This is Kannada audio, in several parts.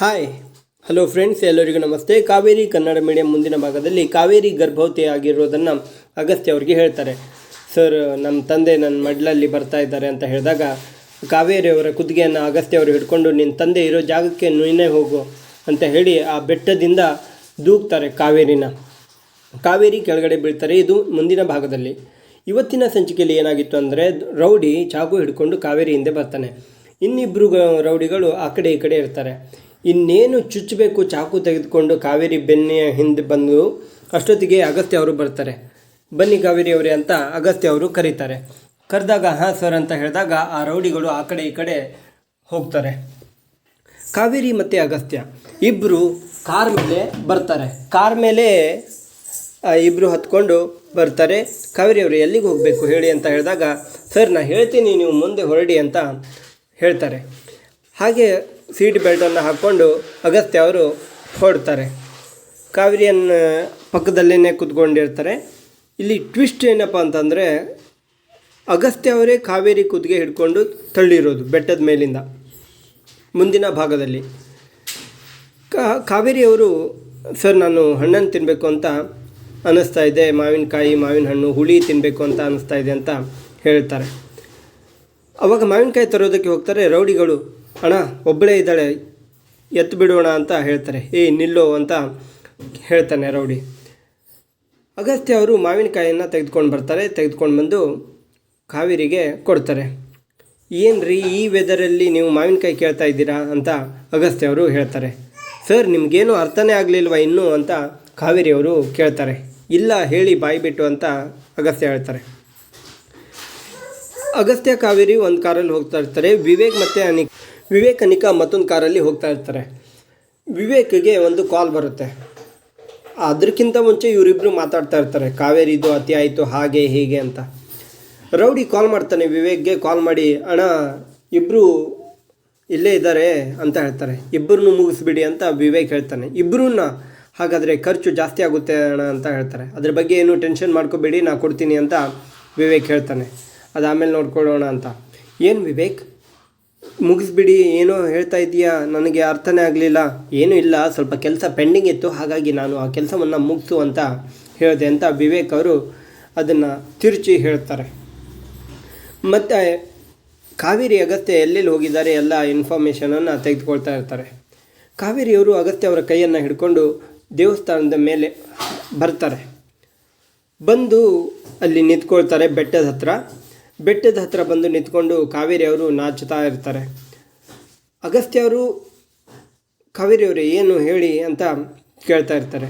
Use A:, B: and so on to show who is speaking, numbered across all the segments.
A: ಹಾಯ್ ಹಲೋ ಫ್ರೆಂಡ್ಸ್ ಎಲ್ಲರಿಗೂ ನಮಸ್ತೆ. ಕಾವೇರಿ ಕನ್ನಡ ಮೀಡಿಯಂ ಮುಂದಿನ ಭಾಗದಲ್ಲಿ ಕಾವೇರಿ ಗರ್ಭವತಿ ಆಗಿರೋದನ್ನು ಅಗಸ್ತ್ಯ ಅವರಿಗೆ ಹೇಳ್ತಾರೆ. ಸರ್ ನಮ್ಮ ತಂದೆ ನನ್ನ ಮಡ್ಲಲ್ಲಿ ಬರ್ತಾ ಇದ್ದಾರೆ ಅಂತ ಹೇಳಿದಾಗ, ಕಾವೇರಿ ಅವರ ಕುತ್ತಿಗೆಯನ್ನು ಅವರು ಹಿಡ್ಕೊಂಡು ನಿನ್ನ ತಂದೆ ಇರೋ ಜಾಗಕ್ಕೆ ನೀನೇ ಹೋಗು ಅಂತ ಹೇಳಿ ಆ ಬೆಟ್ಟದಿಂದ ದೂಕ್ತಾರೆ ಕಾವೇರಿನ. ಕಾವೇರಿ ಕೆಳಗಡೆ ಬೀಳ್ತಾರೆ. ಇದು ಮುಂದಿನ ಭಾಗದಲ್ಲಿ. ಇವತ್ತಿನ ಸಂಚಿಕೆಯಲ್ಲಿ ಏನಾಗಿತ್ತು ಅಂದರೆ, ರೌಡಿ ಚಾಕು ಹಿಡ್ಕೊಂಡು ಕಾವೇರಿ ಹಿಂದೆ ಬರ್ತಾನೆ. ಇನ್ನಿಬ್ಬರು ರೌಡಿಗಳು ಆ ಕಡೆ ಈ ಕಡೆ ಇರ್ತಾರೆ. ಇನ್ನೇನು ಚುಚ್ಚಬೇಕು ಚಾಕು ತೆಗೆದುಕೊಂಡು ಕಾವೇರಿ ಬೆನ್ನೆಯ ಹಿಂದೆ ಬಂದು ಅಷ್ಟೊತ್ತಿಗೆ ಅಗಸ್ತ್ಯ ಅವರು ಬರ್ತಾರೆ. ಬನ್ನಿ ಕಾವೇರಿ ಅವರೇ ಅಂತ ಅಗಸ್ತ್ಯ ಅವರು ಕರೀತಾರೆ. ಕರೆದಾಗ, ಹಾಂ ಸರ್ ಅಂತ ಹೇಳಿದಾಗ ಆ ರೌಡಿಗಳು ಆ ಕಡೆ ಈ ಕಡೆ ಹೋಗ್ತಾರೆ. ಕಾವೇರಿ ಮತ್ತು ಅಗಸ್ತ್ಯ. ಇಬ್ಬರು ಕಾರ್ ಮೇಲೆ ಬರ್ತಾರೆ. ಕಾರ್ ಮೇಲೆ ಇಬ್ಬರು ಹತ್ಕೊಂಡು ಬರ್ತಾರೆ. ಕಾವೇರಿ ಅವರು, ಎಲ್ಲಿಗೆ ಹೋಗಬೇಕು? ಹೇಳಿ ಅಂತ ಹೇಳಿದಾಗ, ಸರ್, ನಾ ಹೇಳ್ತೀನಿ, ನೀವು ಮುಂದೆ ಹೊರಡಿ ಅಂತ ಹೇಳ್ತಾರೆ. ಹಾಗೆ ಸೀಟ್ ಬೆಲ್ಟನ್ನು ಹಾಕ್ಕೊಂಡು ಅಗಸ್ತ್ಯ ಅವರು ಹೊರಡ್ತಾರೆ. ಕಾವೇರಿಯನ್ನ ಪಕ್ಕದಲ್ಲೇ ಕೂತ್ಕೊಂಡಿರ್ತಾರೆ. ಇಲ್ಲಿ ಟ್ವಿಸ್ಟ್ ಏನಪ್ಪ ಅಂತಂದರೆ, ಅಗಸ್ತ್ಯ ಅವರೇ ಕಾವೇರಿ ಕುತ್ತಿಗೆ ಹಿಡ್ಕೊಂಡು ತಳ್ಳಿರೋದು ಬೆಟ್ಟದ ಮೇಲಿಂದ, ಮುಂದಿನ ಭಾಗದಲ್ಲಿ. ಕಾವೇರಿ ಅವರು, ಸರ್, ನಾನು ಹಣ್ಣನ್ನು ತಿನ್ನಬೇಕು ಅಂತ ಅನ್ನಿಸ್ತಾ ಇದೆ. ಮಾವಿನಕಾಯಿ ಮಾವಿನ ಹಣ್ಣು ಹುಳಿ ತಿನ್ನಬೇಕು ಅಂತ ಅನ್ನಿಸ್ತಾ ಇದೆ ಅಂತ ಹೇಳ್ತಾರೆ. ಅವಾಗ ಮಾವಿನಕಾಯಿ ತರೋದಕ್ಕೆ ಹೋಗ್ತಾರೆ ರೌಡಿಗಳು. ಅಣ್ಣ ಒಬ್ಬಳೇ ಇದ್ದಾಳೆ, ಎತ್ತು ಬಿಡೋಣ ಅಂತ ಹೇಳ್ತಾರೆ. ಏಯ್ ನಿಲ್ಲೋ ಅಂತ ಹೇಳ್ತಾನೆ ರೌಡಿ. ಅಗಸ್ತ್ಯ ಅವರು ಮಾವಿನಕಾಯಿಯನ್ನು ತೆಗೆದುಕೊಂಡು ಬರ್ತಾರೆ. ತೆಗೆದುಕೊಂಡು ಬಂದು ಕಾವೇರಿಗೆ ಕೊಡ್ತಾರೆ. ಏನು ರೀ ಈ ವೆದರಲ್ಲಿ ನೀವು ಮಾವಿನಕಾಯಿ ಕೇಳ್ತಾ ಇದ್ದೀರಾ ಅಂತ ಅಗಸ್ತ್ಯ ಅವರು ಹೇಳ್ತಾರೆ. ಸರ್, ನಿಮಗೇನು ಅರ್ಥನೇ ಆಗಲಿಲ್ವಾ ಇನ್ನೂ ಅಂತ ಕಾವೇರಿ ಅವರು ಕೇಳ್ತಾರೆ. ಇಲ್ಲ, ಹೇಳಿ ಬಾಯಿ ಬಿಟ್ಟು ಅಂತ ಅಗಸ್ತ್ಯ ಹೇಳ್ತಾರೆ. ಅಗಸ್ತ್ಯ, ಕಾವೇರಿ ಒಂದು ಕಾರಲ್ಲಿ ಹೋಗ್ತಾ ಇರ್ತಾರೆ. ವಿವೇಕ್ ಮತ್ತು ಅನಿ ವಿವೇಕ್ ಅನಿಕಾ ಮತ್ತೊಂದು ಕಾರಲ್ಲಿ ಹೋಗ್ತಾ ಇರ್ತಾರೆ. ವಿವೇಕ್ಗೆ ಒಂದು ಕಾಲ್ ಬರುತ್ತೆ. ಅದಕ್ಕಿಂತ ಮುಂಚೆ ಇವರಿಬ್ಬರು ಮಾತಾಡ್ತಾ ಇರ್ತಾರೆ. ಕಾವೇರಿದು ಅತಿ ಆಯಿತು, ಹಾಗೆ, ಹೀಗೆ ಅಂತ. ರೌಡಿ ಕಾಲ್ ಮಾಡ್ತಾನೆ ವಿವೇಕ್ಗೆ ಕಾಲ್ ಮಾಡಿ, ಅಣ್ಣ ಇಬ್ಬರು ಇಲ್ಲೇ ಇದ್ದಾರೆ ಅಂತ ಹೇಳ್ತಾರೆ. ಇಬ್ಬರನ್ನು ಮುಗಿಸ್ಬಿಡಿ ಅಂತ ವಿವೇಕ್ ಹೇಳ್ತಾನೆ. ಇಬ್ಬರನ್ನ ಹಾಗಾದರೆ ಖರ್ಚು ಜಾಸ್ತಿ ಆಗುತ್ತೆ ಅಣ್ಣ ಅಂತ ಹೇಳ್ತಾರೆ. ಅದ್ರ ಬಗ್ಗೆ ಏನು ಟೆನ್ಷನ್ ಮಾಡ್ಕೋಬೇಡಿ ನಾನು ಕೊಡ್ತೀನಿ ಅಂತ ವಿವೇಕ್ ಹೇಳ್ತಾನೆ. ಅದಾಮೇಲೆ ನೋಡ್ಕೊಳ್ಳೋಣ ಅಂತ. ಏನು ವಿವೇಕ್? ಮುಗಿಸ್ಬಿಡಿ, ಏನೋ ಹೇಳ್ತಾ ಇದೀಯಾ ನನಗೆ ಅರ್ಥನೇ ಆಗಲಿಲ್ಲ. ಏನೂ ಇಲ್ಲ, ಸ್ವಲ್ಪ ಕೆಲಸ ಪೆಂಡಿಂಗ್ ಇತ್ತು, ಹಾಗಾಗಿ ನಾನು ಆ ಕೆಲಸವನ್ನು ಮುಗಿಸು ಅಂತ ಹೇಳಿದೆ ಅಂತ ವಿವೇಕ್ ಅವರು ಅದನ್ನು ತಿರುಚಿ ಹೇಳ್ತಾರೆ. ಮತ್ತು ಕಾವೇರಿ ಅಗತ್ಯ ಎಲ್ಲೆಲ್ಲಿ ಹೋಗಿದ್ದಾರೆ ಎಲ್ಲ ಇನ್ಫಾರ್ಮೇಷನನ್ನು ತೆಗೆದುಕೊಳ್ತಾ ಇರ್ತಾರೆ. ಕಾವೇರಿಯವರು ಅಗತ್ಯ ಅವರ ಕೈಯನ್ನು ಹಿಡ್ಕೊಂಡು ದೇವಸ್ಥಾನದ ಮೇಲೆ ಬರ್ತಾರೆ. ಬಂದು ಅಲ್ಲಿ ನಿಂತ್ಕೊಳ್ತಾರೆ ಬೆಟ್ಟದ ಹತ್ರ. ಬೆಟ್ಟದ ಹತ್ರ ಬಂದು ನಿಂತ್ಕೊಂಡು ಕಾವೇರಿ ಅವರು ನಾಚುತ್ತಾ ಇರ್ತಾರೆ. ಅಗಸ್ತ್ಯ ಅವರು ಕಾವೇರಿ ಅವರು ಏನು ಹೇಳಿ ಅಂತ ಕೇಳ್ತಾ ಇರ್ತಾರೆ.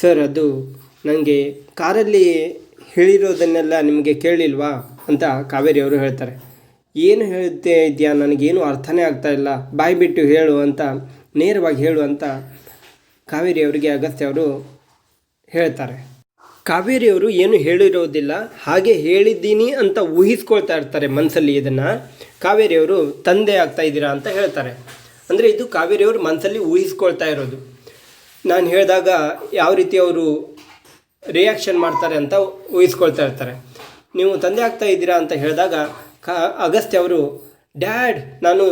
A: ಸರ್, ಅದು ನನಗೆ ಕಾರಲ್ಲಿ ಹೇಳಿರೋದನ್ನೆಲ್ಲ ನಿಮಗೆ ಕೇಳಿಲ್ವಾ ಅಂತ ಕಾವೇರಿ ಅವರು ಹೇಳ್ತಾರೆ. ಏನು ಹೇಳುತ್ತೆ ಇದೆಯಾ? ನನಗೇನು ಅರ್ಥನೇ ಆಗ್ತಾ ಇಲ್ಲ. ಬಾಯಿ ಬಿಟ್ಟು ಹೇಳು ಅಂತ, ನೇರವಾಗಿ ಹೇಳು ಅಂತ ಕಾವೇರಿ ಅವರಿಗೆ ಅಗಸ್ತ್ಯ ಅವರು ಹೇಳ್ತಾರೆ. ಕಾವೇರಿಯವರು ಏನು ಹೇಳಿರೋದಿಲ್ಲ, ಹಾಗೆ ಹೇಳಿದ್ದೀನಿ ಅಂತ ಊಹಿಸ್ಕೊಳ್ತಾ ಇರ್ತಾರೆ ಮನಸ್ಸಲ್ಲಿ ಇದನ್ನು. ಕಾವೇರಿಯವರು ತಂದೆ ಆಗ್ತಾ ಇದ್ದೀರಾ ಅಂತ ಹೇಳ್ತಾರೆ. ಅಂದರೆ ಇದು ಕಾವೇರಿಯವರು ಮನಸ್ಸಲ್ಲಿ ಊಹಿಸ್ಕೊಳ್ತಾ ಇರೋದು. ನಾನು ಹೇಳಿದಾಗ ಯಾವ ರೀತಿ ಅವರು ರಿಯಾಕ್ಷನ್ ಮಾಡ್ತಾರೆ ಅಂತ ಊಹಿಸ್ಕೊಳ್ತಾ ಇರ್ತಾರೆ. ನೀವು ತಂದೆ ಆಗ್ತಾ ಇದ್ದೀರಾ ಅಂತ ಹೇಳಿದಾಗ, ಕಾ, ಅಗಸ್ತ್ಯ ಅವರು ಡ್ಯಾಡ್ ನಾನು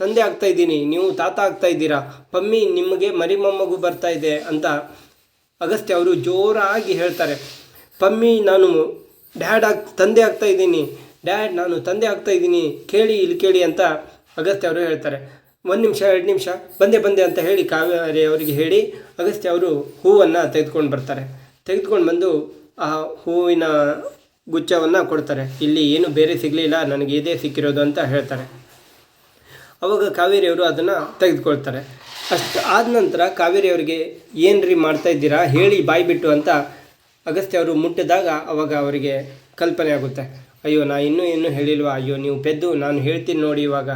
A: ತಂದೆ ಆಗ್ತಾ ಇದ್ದೀನಿ, ನೀವು ತಾತ ಆಗ್ತಾ ಇದ್ದೀರಾ, ಪಮ್ಮಿ ನಿಮಗೆ ಮರಿ ಮೊಮ್ಮಗು ಬರ್ತಾ ಇದೆ ಅಂತ ಅಗಸ್ತ್ಯ ಅವರು ಜೋರಾಗಿ ಹೇಳ್ತಾರೆ, ಪಮ್ಮಿ, ನಾನು ಡ್ಯಾಡ್ ಆಗ್, ತಂದೆ ಆಗ್ತಾ ಇದ್ದೀನಿ. ಡ್ಯಾಡ್, ನಾನು ತಂದೆ ಆಗ್ತಾ ಇದ್ದೀನಿ. ಕೇಳಿ, ಇಲ್ಲಿ ಕೇಳಿ ಅಂತ ಅಗಸ್ತ್ಯ ಅವರು ಹೇಳ್ತಾರೆ. ಒಂದು ನಿಮಿಷ, ಎರಡು ನಿಮಿಷ, ಬಂದೆ ಬಂದೆ ಅಂತ ಹೇಳಿ ಕಾವೇರಿ ಅವರಿಗೆ ಹೇಳಿ ಅಗಸ್ತ್ಯ ಅವರು ಹೂವನ್ನು ತೆಗೆದುಕೊಂಡು ಬರ್ತಾರೆ. ತೆಗೆದುಕೊಂಡು ಬಂದು ಆ ಹೂವಿನ ಗುಚ್ಛವನ್ನು ಕೊಡ್ತಾರೆ. ಇಲ್ಲಿ ಏನು ಬೇರೆ ಸಿಗಲಿಲ್ಲ, ನನಗೆ ಇದೇ ಸಿಕ್ಕಿರೋದು ಅಂತ ಹೇಳ್ತಾರೆ. ಅವಾಗ ಕಾವೇರಿಯವರು ಅದನ್ನು ತೆಗೆದುಕೊಳ್ತಾರೆ. ಅಷ್ಟು ಆದ ನಂತರ ಕಾವೇರಿ ಅವರಿಗೆ ರೀ ಮಾಡ್ತಾ ಇದ್ದೀರಾ? ಹೇಳಿ ಬಾಯಿ ಬಿಟ್ಟು ಅಂತ ಅಗಸ್ತ್ಯ ಅವರು ಮುಟ್ಟಿದಾಗ ಅವಾಗ ಅವರಿಗೆ ಕಲ್ಪನೆ ಆಗುತ್ತೆ. ಅಯ್ಯೋ, ನಾ ಇನ್ನೂ ಇನ್ನೂ ಹೇಳಿಲ್ವಾ? ಅಯ್ಯೋ, ನೀವು ಪೆದ್ದು, ನಾನು ಹೇಳ್ತೀನಿ ನೋಡಿ ಇವಾಗ.